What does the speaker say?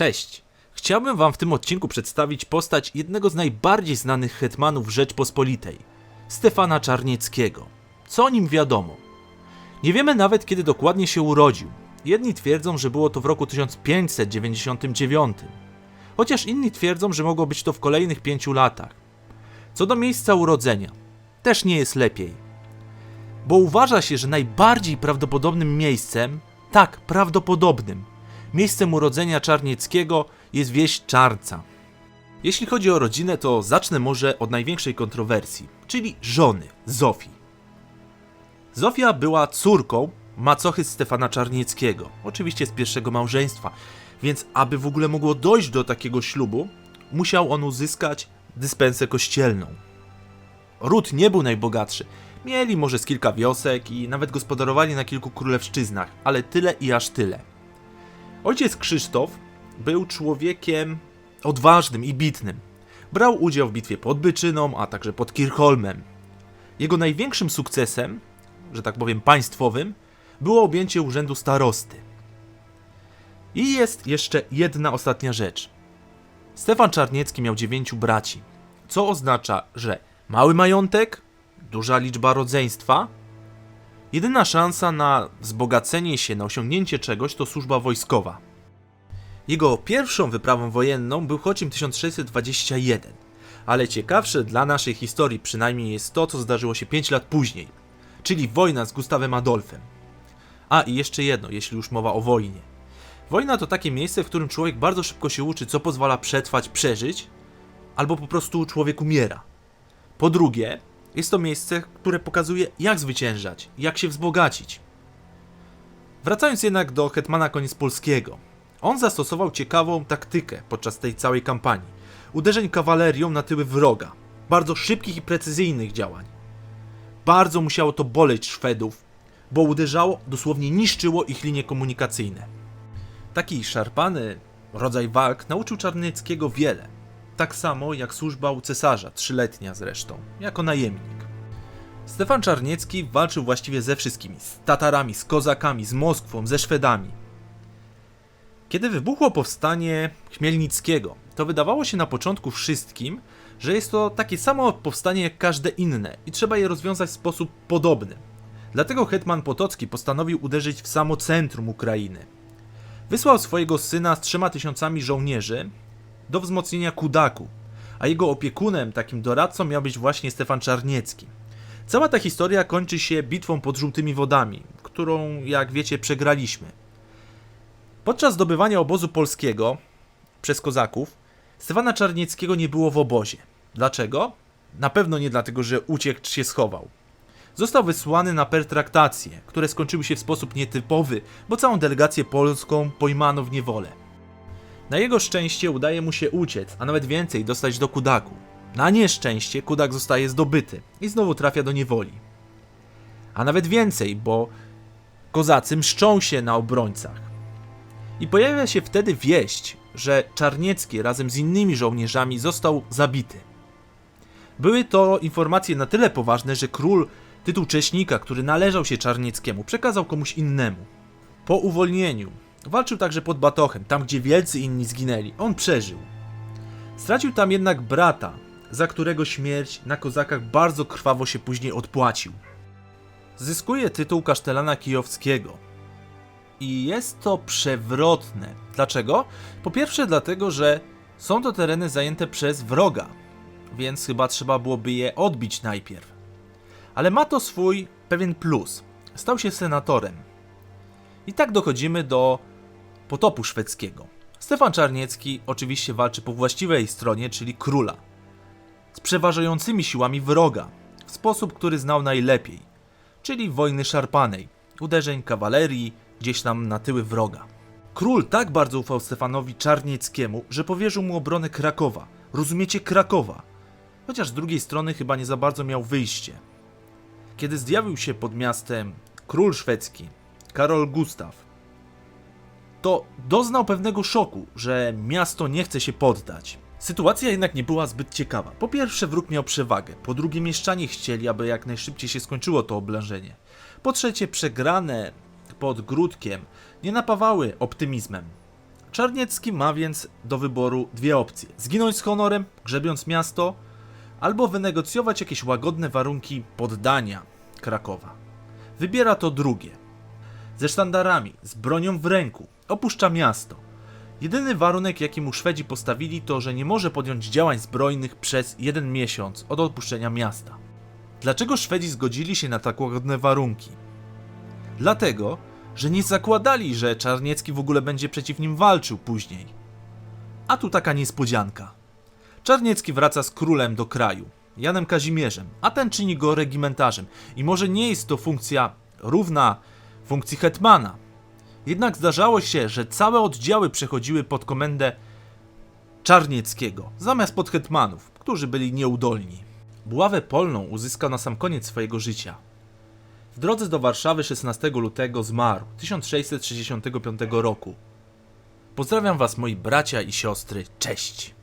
Cześć! Chciałbym Wam w tym odcinku przedstawić postać jednego z najbardziej znanych hetmanów Rzeczpospolitej Stefana Czarnieckiego. Co o nim wiadomo? Nie wiemy nawet kiedy dokładnie się urodził. Jedni twierdzą, że było to w roku 1599, chociaż inni twierdzą, że mogło być to w kolejnych pięciu latach. Co do miejsca urodzenia, też nie jest lepiej. Bo uważa się, że najbardziej prawdopodobnym miejscem, tak, prawdopodobnym, miejscem urodzenia Czarnieckiego jest wieś Czarca. Jeśli chodzi o rodzinę, to zacznę może od największej kontrowersji, czyli żony, Zofii. Zofia była córką macochy Stefana Czarnieckiego, oczywiście z pierwszego małżeństwa, więc aby w ogóle mogło dojść do takiego ślubu, musiał on uzyskać dyspensę kościelną. Ród nie był najbogatszy. Mieli może z kilka wiosek i nawet gospodarowali na kilku królewszczyznach, ale tyle i aż tyle. Ojciec Krzysztof był człowiekiem odważnym i bitnym. Brał udział w bitwie pod Byczyną, a także pod Kirchholmem. Jego największym sukcesem, że tak powiem państwowym, było objęcie urzędu starosty. I jest jeszcze jedna ostatnia rzecz. Stefan Czarniecki miał dziewięciu braci, co oznacza, że mały majątek, duża liczba rodzeństwa, jedyna szansa na wzbogacenie się, na osiągnięcie czegoś to służba wojskowa. Jego pierwszą wyprawą wojenną był Chocim 1621, ale ciekawsze dla naszej historii przynajmniej jest to, co zdarzyło się 5 lat później, czyli wojna z Gustawem Adolfem. A i jeszcze jedno, jeśli już mowa o wojnie. Wojna to takie miejsce, w którym człowiek bardzo szybko się uczy, co pozwala przetrwać, przeżyć, albo po prostu człowiek umiera. Po drugie, jest to miejsce, które pokazuje, jak zwyciężać, jak się wzbogacić. Wracając jednak do hetmana koniec polskiego, on zastosował ciekawą taktykę podczas tej całej kampanii. Uderzeń kawalerią na tyły wroga. Bardzo szybkich i precyzyjnych działań. Bardzo musiało to boleć Szwedów, bo uderzało, dosłownie niszczyło ich linie komunikacyjne. Taki szarpany rodzaj walk nauczył Czarnieckiego wiele. Tak samo jak służba u cesarza, trzyletnia zresztą, jako najemnik. Stefan Czarniecki walczył właściwie ze wszystkimi: z Tatarami, z Kozakami, z Moskwą, ze Szwedami. Kiedy wybuchło powstanie Chmielnickiego, to wydawało się na początku wszystkim, że jest to takie samo powstanie jak każde inne i trzeba je rozwiązać w sposób podobny. Dlatego hetman Potocki postanowił uderzyć w samo centrum Ukrainy. Wysłał swojego syna z trzema tysiącami żołnierzy do wzmocnienia Kudaku, a jego opiekunem, takim doradcą miał być właśnie Stefan Czarniecki. Cała ta historia kończy się bitwą pod żółtymi wodami, którą, jak wiecie, przegraliśmy. Podczas zdobywania obozu polskiego przez kozaków, Stefana Czarnieckiego nie było w obozie. Dlaczego? Na pewno nie dlatego, że uciekł czy się schował. Został wysłany na pertraktacje, które skończyły się w sposób nietypowy, bo całą delegację polską pojmano w niewolę. Na jego szczęście udaje mu się uciec, a nawet więcej dostać do Kudaku. Na nieszczęście Kudak zostaje zdobyty i znowu trafia do niewoli. A nawet więcej, bo kozacy mszczą się na obrońcach. I pojawia się wtedy wieść, że Czarniecki razem z innymi żołnierzami został zabity. Były to informacje na tyle poważne, że król tytuł cześnika, który należał się Czarnieckiemu, przekazał komuś innemu. Po uwolnieniu walczył także pod Batochem, tam gdzie wielcy inni zginęli. On przeżył. Stracił tam jednak brata, za którego śmierć na kozakach bardzo krwawo się później odpłacił. Zyskuje tytuł kasztelana kijowskiego, i jest to przewrotne. Dlaczego? Po pierwsze, dlatego, że są to tereny zajęte przez wroga, więc chyba trzeba byłoby je odbić najpierw. Ale ma to swój pewien plus. Stał się senatorem. I tak dochodzimy do potopu szwedzkiego. Stefan Czarniecki oczywiście walczy po właściwej stronie, czyli króla, z przeważającymi siłami wroga, w sposób, który znał najlepiej, czyli wojny szarpanej, uderzeń kawalerii, gdzieś tam na tyły wroga. Król tak bardzo ufał Stefanowi Czarnieckiemu, że powierzył mu obronę Krakowa. Rozumiecie Krakowa? Chociaż z drugiej strony chyba nie za bardzo miał wyjście. Kiedy zjawił się pod miastem król szwedzki, Karol Gustaw, to doznał pewnego szoku, że miasto nie chce się poddać. Sytuacja jednak nie była zbyt ciekawa. Po pierwsze, wróg miał przewagę, po drugie, mieszczanie chcieli, aby jak najszybciej się skończyło to oblężenie. Po trzecie, przegrane pod Grudkiem nie napawały optymizmem. Czarniecki ma więc do wyboru dwie opcje: zginąć z honorem, grzebiąc miasto, albo wynegocjować jakieś łagodne warunki poddania Krakowa. Wybiera to drugie. Ze sztandarami, z bronią w ręku, opuszcza miasto. Jedyny warunek, jaki mu Szwedzi postawili, to, że nie może podjąć działań zbrojnych przez jeden miesiąc od opuszczenia miasta. Dlaczego Szwedzi zgodzili się na tak łagodne warunki? Dlatego, że nie zakładali, że Czarniecki w ogóle będzie przeciw nim walczył później. A tu taka niespodzianka. Czarniecki wraca z królem do kraju, Janem Kazimierzem, a ten czyni go regimentarzem. I może nie jest to funkcja równa funkcji hetmana. Jednak zdarzało się, że całe oddziały przechodziły pod komendę Czarnieckiego, zamiast pod hetmanów, którzy byli nieudolni. Buławę polną uzyskał na sam koniec swojego życia. W drodze do Warszawy 16 lutego zmarł 1665 roku. Pozdrawiam Was moi bracia i siostry, cześć!